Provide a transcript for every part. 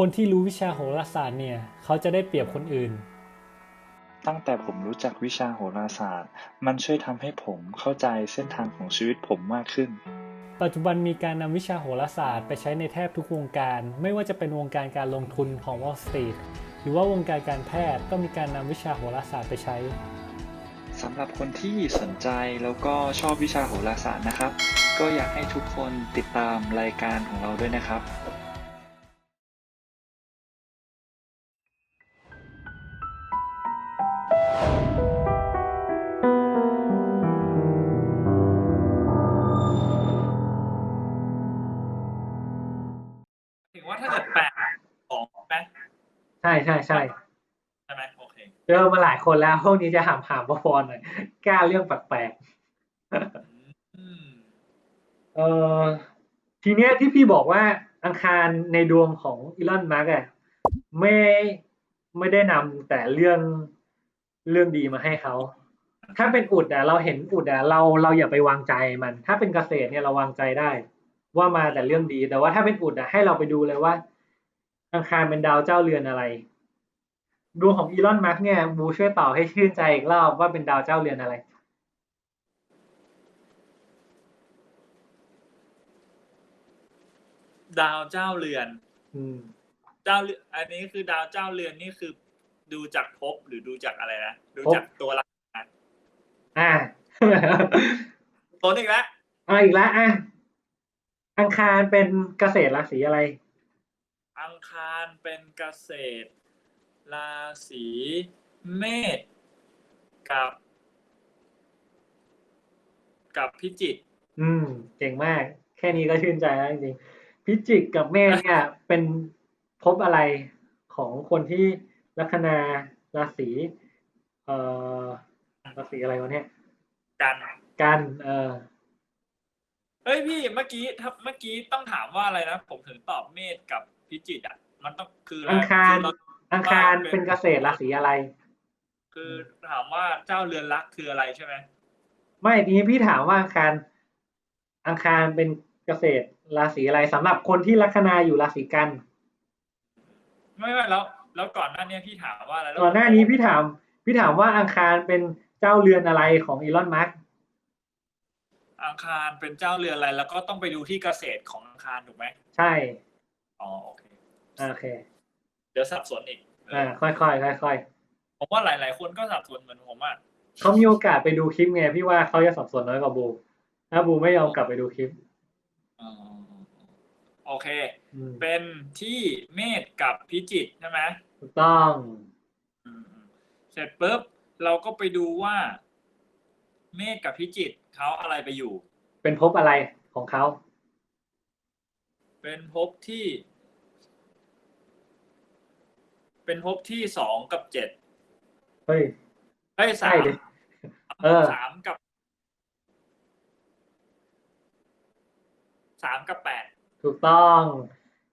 คนที่รู้วิชาโหราศาสตร์เนี่ยเขาจะได้เปรียบคนอื่น ตั้งแต่ผมรู้จักวิชาโหราศาสตร์ มันช่วยทำให้ผมเข้าใจเส้นทางของชีวิตผมมากขึ้น ปัจจุบันมีการนำวิชาโหราศาสตร์ไปใช้ในแทบทุกวงการ ไม่ว่าจะเป็นวงการการลงทุนของ Wall Street หรือว่าวงการการแพทย์ก็มีการนำวิชาโหราศาสตร์ไปใช้สำหรับคนที่สนใจแล้วก็ชอบวิชาโหราศาสตร์นะครับ ก็อยากให้ทุกคนติดตามรายการของเราด้วยนะครับ ใช่ใช่ใช่ใช่ไหมโอเคเจอมาหลายคนแล้วพวกนี้จะหามหามพอๆหน่อยกล้าเรื่องแปลกอืมๆเออทีเนี้ยที่พี่บอกว่าอังคารในดวงของอีลอนมาร์กอะไม่ไม่ได้นำแต่เรื่องเรื่องดีมาให้เขา ถ้าเป็นอุดอะเราเห็นอุดอะเราเราอย่าไปวางใจมัน ถ้าเป็นเกษตรเนี่ยเราวางใจได้ ว่ามาแต่เรื่องดี แต่ว่าถ้าเป็นอุดอะให้เราไปดูเลยว่า อังคารเป็นดาวเจ้าเรือนอะไร ดวงของอีลอนมัสเนี่ยบูช่วยตอบให้ชื่นใจอีกรอบว่าเป็นดาวเจ้าเรือนอะไร ดาวเจ้าเรือน อืม เจ้าเรือนอันนี้คือดาวเจ้าเรือนนี่คือ ดูจากภพหรือดูจากอะไรนะดูจากตัวละอ่าต้นอีกแล้วเอาอีกแล้วอะอังคารเป็นเกษตรราศีอะไร อังคารเป็นเกษตร ราศีเมษกับ กับพิจิกอืมเก่งมาก แค่นี้ก็ชื่นใจแล้วจริงๆพิจิกกับเมษเนี่ย เป็นภพอะไรของคนที่ลัคนาราศีเอ่อราศีอะไรวะเนี่ยกันกันเออเฮ้ยพี่เมื่อกี้ถ้าเมื่อกี้ต้องถามว่าอะไรนะผมถึงตอบเมษกับพิจิกอะ มันต้องคืออะไรอังคารคื อเอังคารเป็นเกษตรราศีอะไร คือถามว่าเจ้าเรือนรักคืออะไรใช่ไหมไม่ทีนี้พี่ถามว่าอังคารอังคารเป็นเกษตรราศีอะไรสำหรับคนที่ลัคนาอยู่ราศีกัน ไม่ไม่แล้ว แล้วก่อนหน้านี้พี่ถามว่าอะไรแล้วก่อนหน้านี้พี่ถาม พี่ถามว่าอังคารเป็นเจ้าเรือนอะไรของอีลอนมัสก์อังคารเป็นเจ้าเรือนอะไร แล้วก็ต้องไปดูที่เกษตรของอังคารถูกไหมใช่อ๋อโอเคโอเค เดี๋ยวสับสนอีกอ่าค่อยๆค่อยผมว่าหลาย ๆ คนก็สับสนเหมือนผมอะๆเขามีโอกาสไปดูคลิปไงพี่ว่าเขาจะสับสนน้อยกว่าบูถ้าบูไม่ยอมกลับไปดูคลิปอ๋อโอเคอืมเป็นที่เมษกับพิจิกใช่ไหมถูกต้องอืมเสร็จปุ๊บเราก็ไปดูว่า เมษกับพิจิกเขาอะไรไปอยู่ เป็นภพอะไรของเขา เป็นภพที่ เป็นภพที่สองกับเจ็ดเฮ้ยเอ้ยใช่สามดิเออสามกับสามกับแปดถูกต้อง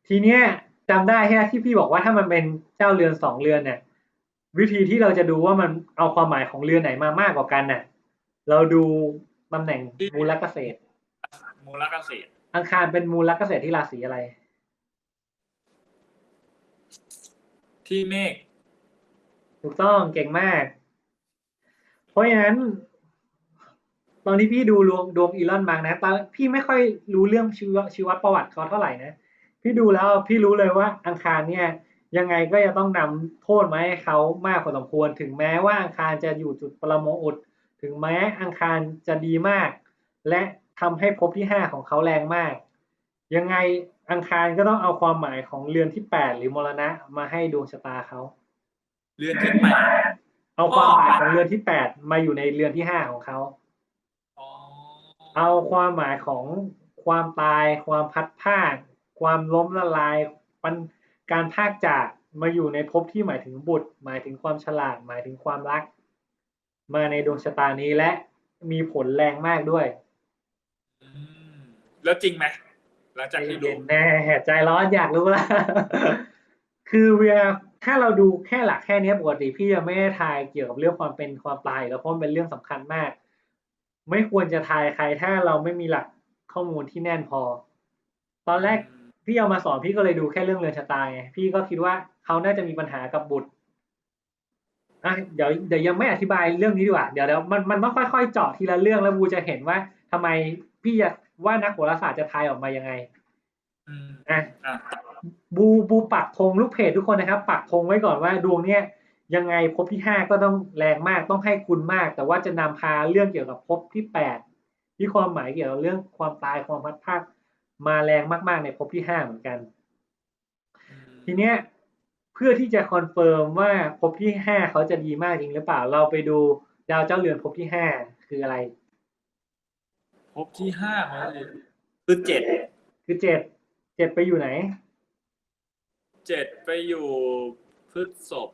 ทีเนี้ยจำได้ใช่ไหมที่พี่บอกว่าถ้ามันเป็นเจ้าเรือนสองเรือนเนี่ย วิธีที่เราจะดูว่ามันเอาความหมายของเรือนไหนมามากกว่ากันน่ะ เราดูตำแหน่งมูลเกษตร มูลเกษตรอังคารเป็นมูลเกษตรที่ราศีอะไร ที่เมฆถูกต้องเก่งมาก เพราะฉะนั้นตอนที่พี่ดูดวงดวงอีลอนมัสก์นะตอนพี่ไม่ค่อยรู้เรื่องชีวชีวประวัติเขาเท่าไหร่นะ พี่ดูแล้วพี่รู้เลยว่าอังคารเนี่ย ยังไงก็จะต้องนำโทษมาให้เขามากพอสมควร ถึงแม้ว่าอังคารจะอยู่จุดปรโมอุดถึงแม้อังคารจะดีมาก และทำให้ภพที่ห้าของเขาแรงมาก ยังไงอังคารก็ต้องเอาความหมายของเรือนที่แปดหรือมรณะมาให้ดวงชะตาเขาเรือนที่แปดเอาความหมายของเรือนที่แปดมาอยู่ในเรือนที่ห้าของเขาอ๋อเอาความหมายของความตาย ความพัดพรากความล้มละลายปันการพากจากมาอยู่ในภพที่หมายถึงบุตร หมายถึงความฉลาด หมายถึงความรัก มาในดวงชะตานี้และมีผลแรงมากด้วยอืมแล้วจริงไหม หลังจากที่ดูเย็นๆแน่ใจร้อนอยากรู้ละคือเวลาถ้าเราดูแค่หลักแค่นี้ปกติพี่จะไม่ได้ทายเกี่ยวกับเรื่องความเป็นความตายแล้วเพราะมันเป็นเรื่องสำคัญมาก ไม่ควรจะทายใครถ้าเราไม่มีหลักข้อมูลที่แน่นพอ ตอนแรกพี่พี่เอามาสอนพี่ก็เลยดูแค่เรื่องเรือนชะตาไงพี่ก็คิดว่าเขาน่าจะมีปัญหากับบุตรอะเดี๋ยวเดี๋ยวยังไม่อธิบายเรื่องนี้ดีกว่าเดี๋ยวเดี๋ยวมันมันต้องค่อยๆเจาะทีละเรื่องแล้วบูจะเห็นว่าทำไมพี่จะ ว่านักโหราศาสตร์จะทายออกมายังไงอืมอะอะบูบูปักธงลูกเพจทุกคนนะครับ ปักธงไว้ก่อนว่าดวงเนี้ยยังไงภพที่ห้าก็ต้องแรงมากต้องให้คุณมาก แต่ว่าจะนำพาเรื่องเกี่ยวกับภพที่แปดที่ความหมายเกี่ยวกับเรื่องความตายความพัดพรากมาแรงมาก ๆ ในภพที่ห้าเหมือนกันอืมทีเนี้ยเพื่อที่จะคอนเฟิร์มว่าภพที่ห้าเขาจะดีมากจริงหรือเปล่าเราไปดูดาวเจ้าเรือนภพที่ห้าคืออะไร ภพที่ห้าของเราคือเจ็ดคือเจ็ดเจ็ดไปอยู่ไหน เจ็ดไปอยู่พฤษภ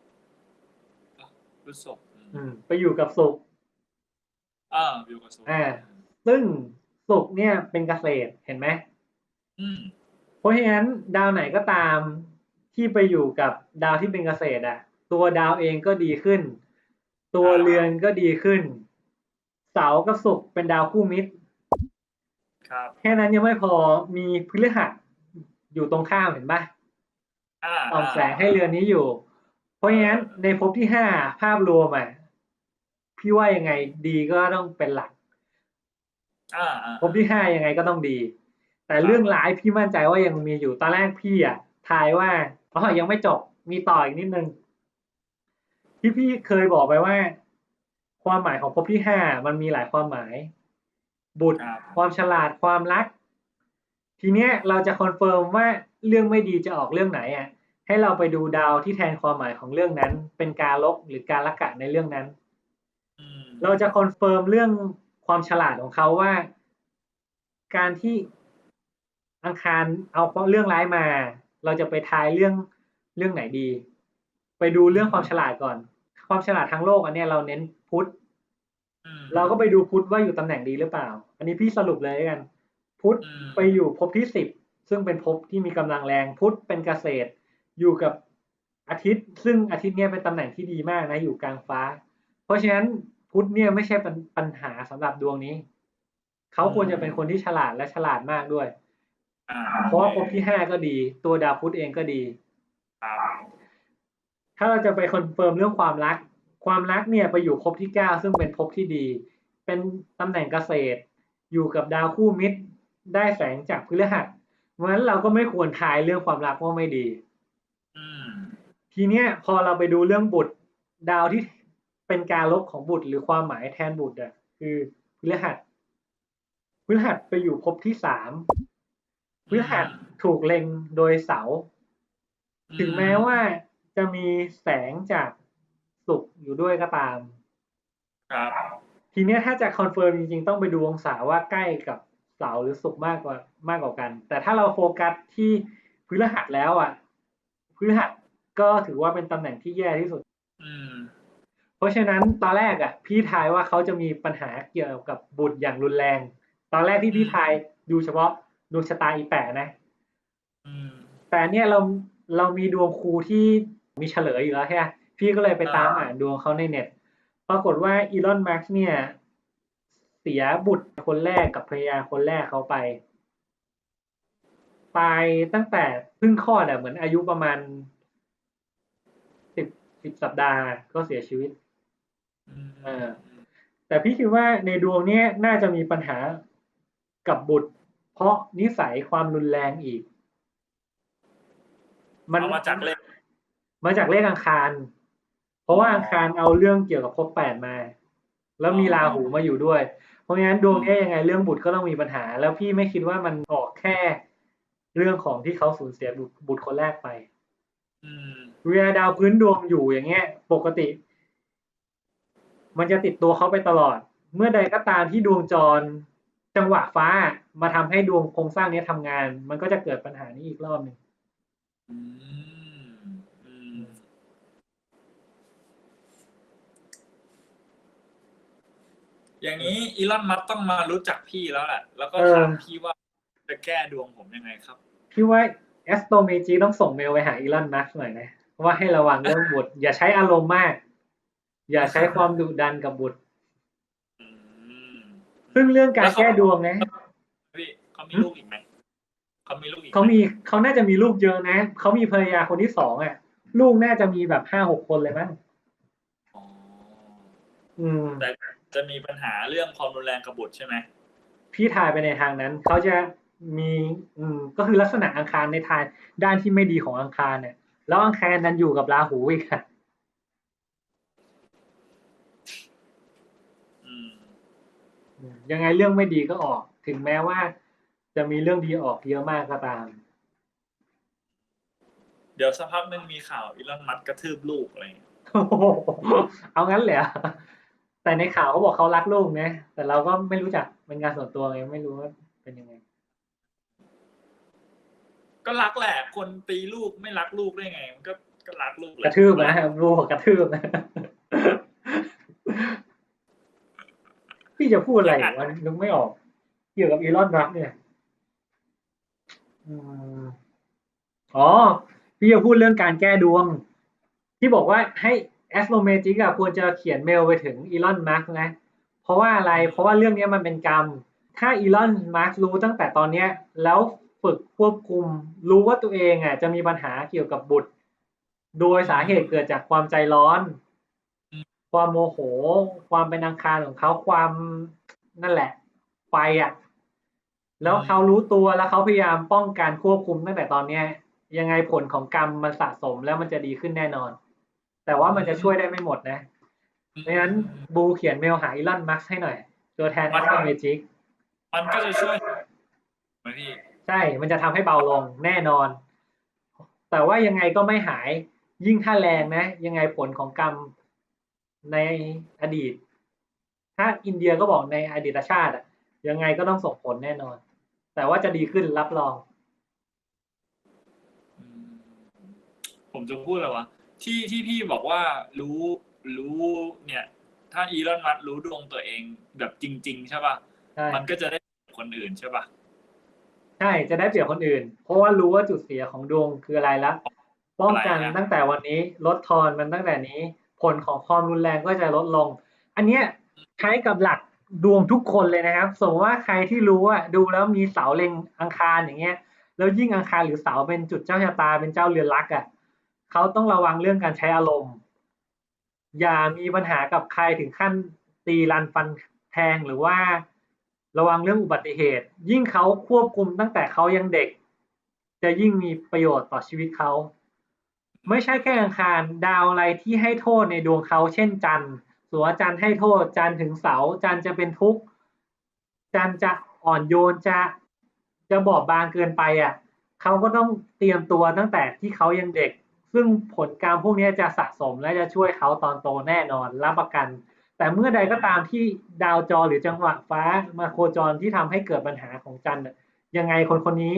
อะพฤษภอืมอืม ไปอยู่กับศุกร์อ่าอยู่กับโซอ่า ซึ่งศุกร์เนี่ยเป็นเกษตรเห็นไหม อืม เพราะฉะนั้นดาวไหนก็ตามที่ไปอยู่กับดาวที่เป็นเกษตรอะ ตัวดาวเองก็ดีขึ้น ตัวเรือนก็ดีขึ้น เสาร์กับศุกร์เป็นดาวคู่มิตร ครับแค่นั้นยังไม่พอมีพฤหัสอยู่ตรงข้ามเห็นปะอ่าส่องแสงให้เรือนนี้อยู่ เพราะฉะนั้นในภพที่ห้าภาพรวมอะพี่ว่ายังไงดีก็ต้องเป็นหลักอ่าอ่าภพที่ห้ายังไงก็ต้องดี แต่เรื่องร้ายพี่มั่นใจว่ายังมีอยู่ตอนแรกพี่อะทายว่าอ๋อยังไม่จบมีต่ออีกนิดนึงที่พี่เคยบอกไปว่า ความหมายของภพที่ห้ามันมีหลายความหมาย บุตรครับความฉลาดความรัก ทีเนี้ยเราจะคอนเฟิร์มว่าเรื่องไม่ดีจะออกเรื่องไหนอะให้เราไปดูดาวที่แทนความหมายของเรื่องนั้น เป็นการลบหรือการละกะในเรื่องนั้นอืมเราจะคอนเฟิร์มเรื่องความฉลาดของเขาว่า การที่อังคารเอาเรื่องร้ายมา เราจะไปทายเรื่องเรื่องไหนดี ไปดูเรื่องความฉลาดก่อน ความฉลาดทางโลกอันเนี้ยเราเน้นพุทธอืม เราก็ไปดูพุทธว่าอยู่ตำแหน่งดีหรือเปล่า อันนี้พี่สรุปเลยแล้วกัน พุทธอืมไปอยู่ภพที่สิบซึ่งเป็นภพที่มีกำลังแรง พุทธเป็นเกษตร อยู่กับอาทิตย์ ซึ่งอาทิตย์เนี่ยเป็นตำแหน่งที่ดีมากนะอยู่กลางฟ้า เพราะฉะนั้นพุทธเนี่ยไม่ใช่เป็นปัญหาสำหรับดวงนี้ เขาควรจะเป็นคนที่ฉลาดและฉลาดมากด้วยอ่าเพราะว่าภพที่ห้าก็ดี ตัวดาวพุธเองก็ดีครับถ้าเราจะไปคอนเฟิร์มเรื่องความรัก ความรักเนี่ยไปอยู่ภพที่เก้าซึ่งเป็นภพที่ดี เป็นตำแหน่งเกษตร อยู่กับดาวคู่มิตร ได้แสงจากพฤหัสเพราะฉะนั้นเราก็ไม่ควรทายเรื่องความรักว่าไม่ดีอืมทีเนี้ยพอเราไปดูเรื่องบุตรดาวที่เป็นการลบของบุตร หรือความหมายแทนบุตรอะคือพฤหัสพฤหัสไปอยู่ภพที่สามพฤหัสถูกเล็งโดยเสา ถึงแม้ว่าจะมีแสงจาก ศุกร์อยู่ด้วยก็ตาม ครับ ทีเนี้ยถ้าจะคอนเฟิร์มจริงๆ ต้องไปดูองศาว่าใกล้กับเสาร์หรือศุกร์มากกว่ามากกว่ากัน แต่ถ้าเราโฟกัสที่พฤหัสแล้วอะพฤหัสก็ถือว่าเป็นตำแหน่งที่แย่ที่สุด อืม เพราะฉะนั้นตอนแรกอะ พี่ทายว่าเขาจะมีปัญหาเกี่ยวกับบุตรอย่างรุนแรง ตอนแรกที่พี่ทายดูเฉพาะดวงชะตาอีแปะนะอืมแต่เนี่ยเราเรามีดวงครูที่มีเฉลยอยู่แล้วใช่ไหม พี่ก็เลยไปตามอ่านดวงเขาในเน็ต ปรากฏว่าอีลอนมาร์กเนี่ย เสียบุตรคนแรกกับภรรยาคนแรกเขาไป ตายตั้งแต่เพิ่งคลอดอะเหมือนอายุประมาณสิบสิบสัปดาห์ก็เสียชีวิตอืมเออแต่พี่คิดว่าในดวงเนี้ยน่าจะมีปัญหากับบุตร เพราะนิสัยความรุนแรงอีกเอามาจากเลขมาจากเลขอังคาร เพราะว่าอังคารเอาเรื่องเกี่ยวกับภพแปดมา แล้วมีราหูมาอยู่ด้วย เพราะงั้นดวงนี้ยังไงเรื่องบุตรก็ต้องมีปัญหา แล้วพี่ไม่คิดว่ามันออกแค่เรื่องของที่เขาสูญเสียบุตรคนแรกไปเวลาดาวพื้นดวงอยู่อย่างเงี้ย ปกติ มันจะติดตัวเขาไปตลอด เมื่อใดก็ตามที่ดวงจรจังหวะฟ้ามาทำให้ดวงโครงสร้างเนี้ยทำงาน มันก็จะเกิดปัญหานี้อีกรอบหนึ่ง อืมอืม อย่างนี้อีลอนมัสก์ต้องมารู้จักพี่แล้วแหละ แล้วก็ถามพี่ว่าจะแก้ดวงผมยังไงครับ พี่ว่าแอสโตเมจีต้องส่งเมลไปหาอีลอนมัสก์หน่อยนะว่าให้ระวังเรื่องบุตรอย่าใช้อารมณ์มาก อย่าใช้ความดุดันกับบุตรอืมซึ่งเรื่องการแก้ดวงนะพี่เขามีลูกอีกไหมเขามีลูกอีกไหเขามีเขาน่าจะมีลูกเยอะนะเขามีภรรยาคนที่สองอะ ลูกน่าจะมีแบบห้าหกคนเลยมั้งอ๋ออืมแต่ จะมีปัญหาเรื่องความรุนแรงกับบุตรใช่ไหมพี่ทายไปในทางนั้นเขาจะมีอืมก็คือลักษณะอังคารในทางด้านที่ไม่ดีของอังคารเนี่ย แล้วอังคารนั้นอยู่กับราหูอีกอะอืมอืมยังไงเรื่องไม่ดีก็ออก ถึงแม้ว่าจะมีเรื่องดีออกเยอะมากก็ตาม เดี๋ยวสักพักหนึงมีข่าวอีลอนมัสก์กระทืบลูกอะไรอย่างเงี้ยโอ้โหเอางั้นเลยเหรอ แต่ในข่าวเขาบอกเขารักลูกนะ แต่เราก็ไม่รู้จักเป็นงานส่วนตัวไงไม่รู้ว่าเป็นยังไง ก็รักแหละคนตีลูกไม่รักลูกได้ไง มันก็ก็รักลูกแหกละระทืบนะลูกบอกกระทืบนะพี่จะพูดอะไรวะนึกไม่ออก เกี่ยวกับอีลอนมัสก์เนี่ยอืมอ๋อ พี่จะพูดเรื่องการแก้ดวง ที่บอกว่าให้ Astromagic อะควรจะเขียนเมลไปถึงอีลอนมัสก์นะเพราะว่าอะไรเพราะว่าเรื่องนี้มันเป็นกรรม ถ้าอีลอนมัสก์รู้ตั้งแต่ตอนเนี้ยแล้วฝึกควบคุม รู้ว่าตัวเองอะจะมีปัญหาเกี่ยวกับบุตร โดยสาเหตุเกิดจากความใจร้อน ความโมโห ความเป็นอังคารของเขาความนั่นแหละไฟอะแล้วเขารู้ตัวแล้วเขาพยายามป้องกันควบคุมตั้งแต่ตอนเนี้ยยังไงผลของกรรมมันสะสมแล้วมันจะดีขึ้นแน่นอน แต่ว่ามันจะช่วยได้ไม่หมดนะดังนั้นบูเขียนเมลหาอีลอนมัสก์ให้หน่อย ตัวแทน a s t r o m a g i c มันก็จะช่วยไหมพี่ใช่ มันจะทำให้เบาลงแน่นอน แต่ว่ายังไงก็ไม่หายยิ่งถ้าแรงนะ ยังไงผลของกรรมในอดีต ถ้าอินเดียก็บอกในอดีตชาติอะยังไงก็ต้องส่งผลแน่นอน แต่ว่าจะดีขึ้นรับรองอืมผมจะพูดอะไรวะ ที่ที่พี่บอกว่ารู้รู้เนี่ย ถ้าอีลอนมัสก์รู้ดวงตัวเองแบบจริง ๆ ใช่ป่ะใช่มันก็จะได้คนอื่นใช่ป่ะใช่จะได้เปรียบคนอื่น เพราะว่ารู้ว่าจุดเสียของดวงคืออะไรละป้องกันอะไรอะตั้งแต่วันนี้ลดทอนมันตั้งแต่นี้ ผลของความรุนแรงก็จะลดลง อันเนี้ยใช้กับหลักดวงทุกคนเลยนะครับสมมติว่าใครที่รู้ว่าดูแล้วมีเสาเล็งอังคารอย่างเงี้ย แล้วยิ่งอังคารหรือเสาเป็นจุดเจ้าชะตาเป็นเจ้าเรือนรักอะ่ะ เขาต้องระวังเรื่องการใช้อารมณ์ อย่ามีปัญหากับใครถึงขั้นตีรันฟันแทงหรือว่าระวังเรื่องอุบัติเหตุ ยิ่งเขาควบคุมตั้งแต่เขายังเด็ก จะยิ่งมีประโยชน์ต่อชีวิตเขาไม่ใช่แค่อังคารดาวอะไรที่ให้โทษในดวงเขาเช่นจันทร์สัวาจันทร์ให้โทษจันทร์ถึงเสาจันทร์จะเป็นทุกข์จันทร์จะอ่อนโยนจะจะบอบบางเกินไปอะเขาก็ต้องเตรียมตัวตั้งแต่ที่เขายังเด็ก ซึ่งผลกรรมพวกนี้จะสะสมและจะช่วยเขาตอนโตแน่นอนรับประกัน แต่เมื่อใดก็ตามที่ดาวจรหรือจังหวะฟ้ามาโคจรที่ทำให้เกิดปัญหาของจันทร์ยังไงคนคนนี้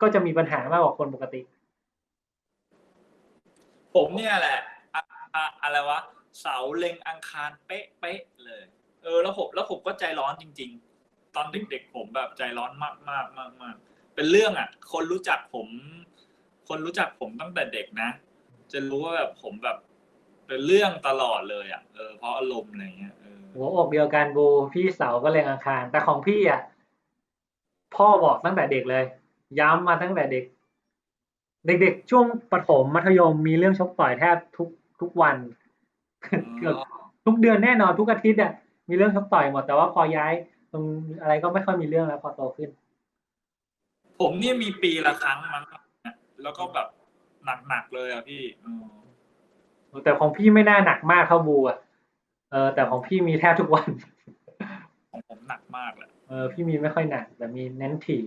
ก็จะมีปัญหามากกว่าคนปกติ ผมเนี่ยแหละอะอะอะไรวะเสาเล็งอังคารเป๊ะเป๊ะเลย เออ แล้วผมแล้วผมก็ใจร้อนจริง ๆ ตอนเด็กๆผมแบบใจร้อนมากมากมากมากเป็นเรื่องอะ คนรู้จักผม คนรู้จักผมตั้งแต่เด็กนะ จะรู้ว่าแบบผมแบบ เป็นเรื่องตลอดเลยอะเออเพราะอารมณ์อะไรเงี้ยเออหัวอกเดียวกันบูพี่เสาก็เลยอังคาร แต่ของพี่อะพ่อบอกตั้งแต่เด็กเลย ย้ำมาตั้งแต่เด็ก เด็กๆช่วงประถมมัธยมมีเรื่องชกต่อยแทบทุกทุกวันเกือบทุกเดือนแน่นอนทุกอาทิตย์อะมีเรื่องชกต่อยหมดแต่ว่าพอย้าย ตรงอะไรก็ไม่ค่อยมีเรื่องแล้วพอโตขึ้น ผมเนี่ยมีปีละครั้งมั้ง แล้วก็แบบหนักๆเลยอะพี่เออแต่ของพี่ไม่น่าหนักมากเท่าบูอะเออแต่ของพี่มีแทบทุกวัน ของผมหนักมากแหละเออพี่มีไม่ค่อยหนัก แต่มีเน้นถี่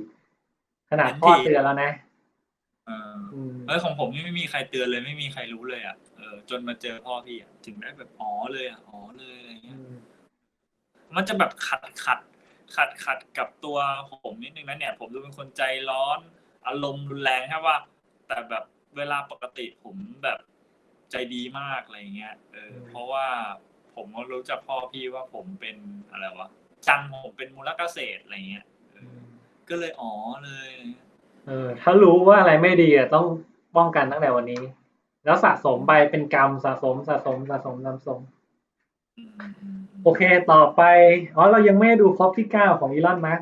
ขนาดเน้นพ่อถี่เตือนแล้วนะเอออืมเออของผมนี่ไม่มีใครเตือนเลยไม่มีใครรู้เลยอะเออจนมาเจอพ่อพี่อะถึงได้แบบอ๋อเลยอะอ๋อเลยอะไรอืเงี้ยมมันจะแบบขัดขัดขัดขัดกับตัวผมนิดนึงนะเนี่ย ผมดูเป็นคนใจร้อน อารมณ์รุนแรงใช่ป่ะ แต่แบบเวลาปกติผมแบบใจดีมากอะไรเงี้ยเออเพราะว่าผมก็รู้จักพ่อพี่ว่าผมเป็นอะไรวะจันทร์ผมเป็นมูลเกษตรอะไรเงี้ยเออก็เลยอ๋อเลย เออ ถ้ารู้ว่าอะไรไม่ดีอะต้องป้องกันตั้งแต่วันนี้ แล้วสะสมไปเป็นกรรมสะสมสะสมสะสมสะสมอืมอืมอืมโอเคต่อไปอ๋อเรายังไม่ได้ดูครบที่เก้าของอีลอนมัส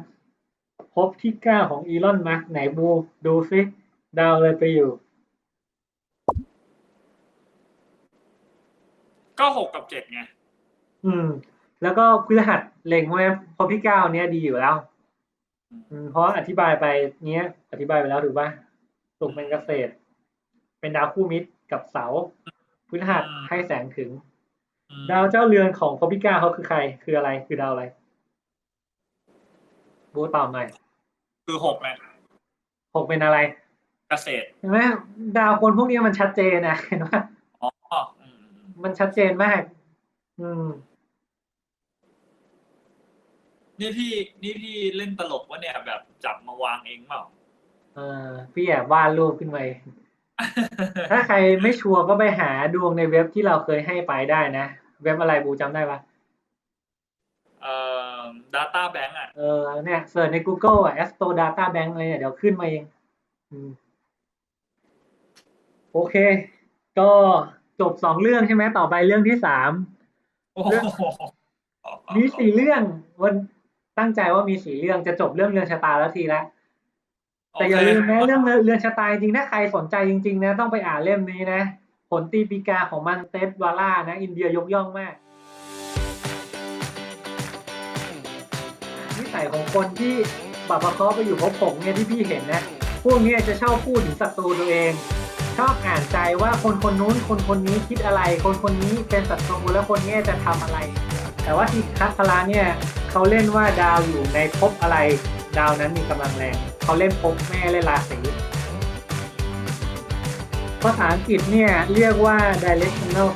ผภพที่เก้าของอีลอนมัสไหนบูดูซิ ดาวเลยไปอยู่ ก็หกกับเจ็ดไง อืม แล้วก็พฤหัสเล็งไว้ภพที่เก้าเนี้ยดีอยู่แล้ว อืมเพราะอธิบายไปเนี้ย อธิบายไปแล้วถูกป่ะสุกร์เป็นเกษตร เป็นดาวคู่มิตรกับเสาร์พฤหัสให้แสงถึงอืมดาวเจ้าเรือนของภพที่เก้าเขาคือใคร คืออะไร คือดาวอะไรบูตอบหน่อยคือหกไงหกเป็นอะไร เกษตรเห็นไหมดาวคนพวกนี้มันชัดเจนนะเห็นไหมอ๋ออืมอืมมันชัดเจนมาก อืม นี่พี่ นี่พี่เล่นตลกวะเนี่ยแบบจับมาวางเองเปล่าเออพี่แอบวาดรูปขึ้นมาเองถ้าใครไม่ชัวร์ก็ไปหาดวงในเว็บที่เราเคยให้ไปได้นะ เว็บอะไรบูจำได้ปะเอ่อ data bank อะ เออเนี่ยเสิร์ชใน Google อะ Astro Data Bank เลยเนี่ยเดี๋ยวขึ้นมาเอง อืม โอเค ก็จบสองเรื่องใช่ไหมต่อไปเรื่องที่สามโอ้โหมีสี่เรื่องวันตั้งใจว่ามีสี่เรื่องจะจบเรื่องเรือนชะตาแล้วทีละแต่อย่าลืมนะเรื่องเรือนชะตาจริงๆถ้าใครสนใจจริง ๆ นะ ต้องไปอ่านเล่มนี้นะ ผลตีปีกาของมันเตสวาล่านะ อินเดียยกย่องมากนิสัยของคนที่ปรับประเคาะไปอยู่พบผมเนี่ยที่พี่เห็นนะ พวกเนี้ยจะชอบพูดถึงศัตรูตัวเอง ชอบอ่านใจว่าคนคนนู้นคนคนนี้คิดอะไร คนคนนี้เป็นศัตรูแล้วคนนี้จะทำอะไร แต่ว่าที่คัสลาเนี่ยเขาเล่นว่าดาวอยู่ในภพอะไร ดาวนั้นมีกำลังแรงเขาเล่นภพแม่เล่นราศีภาษาอังกฤษเนี่ยเรียกว่า directional